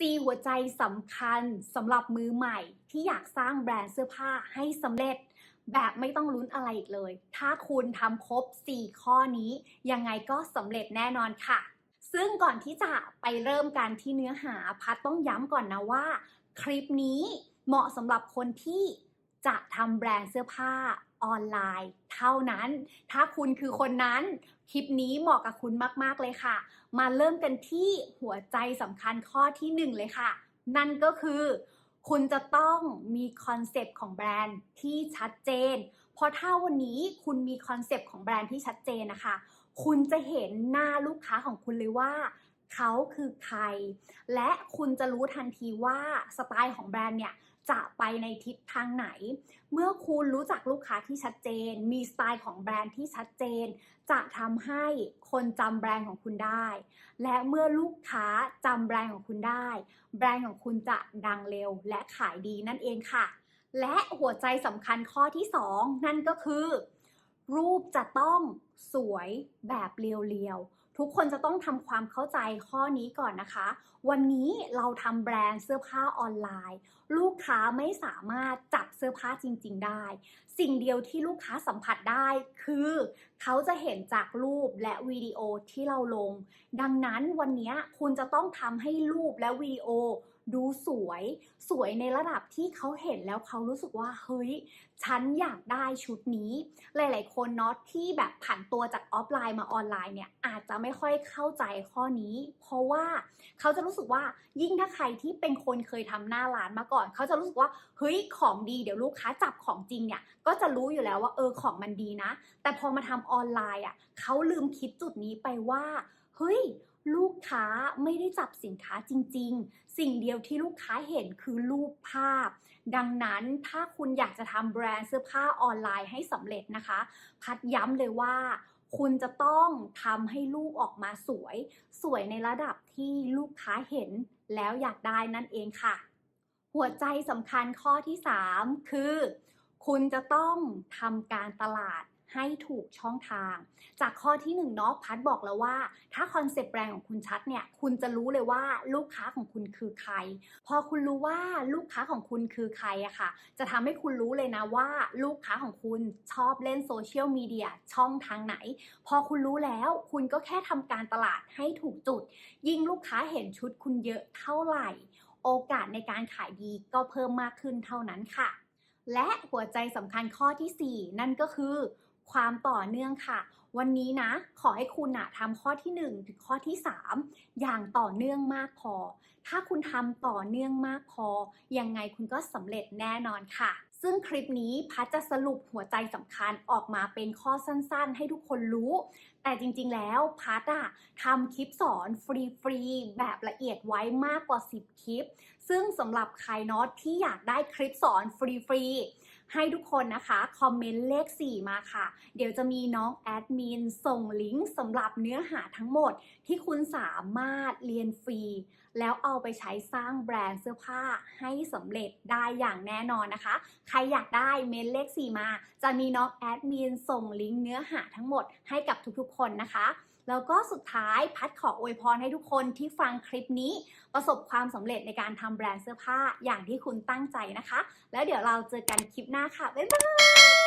4 หัวใจสำคัญสำหรับมือใหม่ ที่อยากสร้างแบรนด์เสื้อผ้าให้สำเร็จ แบบไม่ต้องลุ้นอะไรอีกเลย ถ้าคุณทำครบ 4 ข้อนี้ ยังไงก็สำเร็จแน่นอนค่ะ ซึ่งก่อนที่จะไปเริ่มกันที่เนื้อหาพัดต้องย้ำก่อนนะว่า คลิปนี้เหมาะสำหรับคนที่จะทำแบรนด์เสื้อผ้า ออนไลน์ เท่านั้น ถ้าคุณคือคนนั้น คลิปนี้เหมาะกับคุณมาก ๆ เลยค่ะ มาเริ่มกันที่หัวใจสำคัญข้อที่ 1 เลยค่ะ นั่นก็คือ คุณจะต้องมีคอนเซปต์ของแบรนด์ที่ชัดเจน เพราะถ้าวันนี้คุณมีคอนเซปต์ของแบรนด์ที่ชัดเจนนะคะ คุณจะเห็นหน้าลูกค้าของคุณเลยว่า เขาคือใคร และคุณจะรู้ทันทีว่าสไตล์ของแบรนด์เนี่ยจะไปในทิศทางไหน เมื่อคุณรู้จักลูกค้าที่ชัดเจน มีสไตล์ของแบรนด์ที่ชัดเจน จะทำให้คนจำแบรนด์ของคุณได้ และเมื่อลูกค้าจำแบรนด์ของคุณได้ แบรนด์ของคุณจะดังเร็วและขายดีนั่นเองค่ะ และหัวใจสำคัญข้อที่ 2 นั่นก็คือ รูปจะต้องสวยแบบเรียวๆ ทุกคนจะต้องทำความเข้าใจข้อนี้ก่อนนะคะ วันนี้เราทำแบรนด์เสื้อผ้าออนไลน์ ลูกค้าไม่สามารถจับเสื้อผ้าจริง ๆ ได้ สิ่งเดียวที่ลูกค้าสัมผัสได้คือ เขาจะเห็นจากรูปและวิดีโอที่เราลง ดังนั้นวันนี้คุณจะต้องทำให้รูปและวิดีโอดูสวยสวยในระดับที่เขาเห็นแล้วเขารู้สึกว่าเฮ้ยฉันอยากได้ชุดนี้ หลาย ๆ คนเนาะที่แบบผันตัวจากออฟไลน์มาออนไลน์เนี่ยอาจจะไม่ค่อยเข้าใจข้อนี้ เพราะว่าเขาจะรู้สึกว่ายิ่งถ้าใครที่เป็นคนเคยทำหน้าร้านมาก่อน เขาจะรู้สึกว่าเฮ้ยของดีเดี๋ยวลูกค้าจับของจริงเนี่ยก็จะรู้อยู่แล้วว่าเออของมันดีนะ แต่พอมาทำออนไลน์อะเขาลืมคิดจุดนี้ไปว่าเฮ้ย ลูกค้าไม่ได้จับสินค้าจริง ๆ สิ่งเดียวที่ลูกค้าเห็นคือรูปภาพ ดังนั้นถ้าคุณอยากจะทำแบรนด์เสื้อผ้าออนไลน์ให้สำเร็จนะคะ พัดย้ำเลยว่า คุณจะต้องทำให้รูปออกมาสวย สวยในระดับที่ลูกค้าเห็นแล้วอยากได้นั่นเองค่ะ หัวใจสำคัญข้อที่ 3 คือ คุณจะต้องทำการตลาด ให้ถูกช่องทาง จากข้อที่1เนาะพัดบอกแล้วว่า ถ้าคอนเซปต์แบรนด์ของคุณชัดเนี่ย คุณจะรู้เลยว่าลูกค้าของคุณคือใคร พอคุณรู้ว่าลูกค้าของคุณคือใครอะค่ะ จะทำให้คุณรู้เลยนะว่า ลูกค้าของคุณชอบเล่นโซเชียลมีเดียช่องทางไหน พอคุณรู้แล้วคุณก็แค่ทำการตลาดให้ถูกจุด ยิ่งลูกค้าเห็นชุดคุณเยอะเท่าไหร่ โอกาสในการขายดีก็เพิ่มมากขึ้นเท่านั้นค่ะ และหัวใจสำคัญข้อทีสี่4 นั่นก็คือ ความต่อเนื่องค่ะ วันนี้นะ ขอให้คุณอะทำข้อที่ 1 ถึงข้อที่ 3 อย่างต่อเนื่องมากพอ ถ้าคุณทำต่อเนื่องมากพอ ยังไงคุณก็สำเร็จแน่นอนค่ะ ซึ่งคลิปนี้พัดจะสรุปหัวใจสำคัญออกมาเป็นข้อสั้นๆ ให้ทุกคนรู้ แต่จริงๆแล้วพัดอะทำคลิปสอนฟรีๆ แบบละเอียดไว้มากกว่า 10 คลิป ซึ่งสำหรับใครเนาะที่อยากได้คลิปสอนฟรีๆ ให้ทุกคนนะคะ คอมเมนต์เลข 4 มาค่ะ เดี๋ยวจะมีน้องแอดมินส่งลิงก์สำหรับเนื้อหาทั้งหมดที่คุณสามารถเรียนฟรี แล้วเอาไปใช้สร้างแบรนด์เสื้อผ้าให้สำเร็จได้อย่างแน่นอนนะคะ ใครอยากได้เมนเลข4มา จะมีน้องแอดมินส่งลิงก์เนื้อหาทั้งหมดให้กับทุกๆ คนนะคะแล้วก็สุดท้ายพัดขออวยพรให้ทุกคนที่ฟังคลิปนี้ ประสบความสำเร็จในการทำแบรนด์เสื้อผ้าอย่างที่คุณตั้งใจนะคะ แล้วเดี๋ยวเราเจอกันคลิปหน้าค่ะ บ๊ายบาย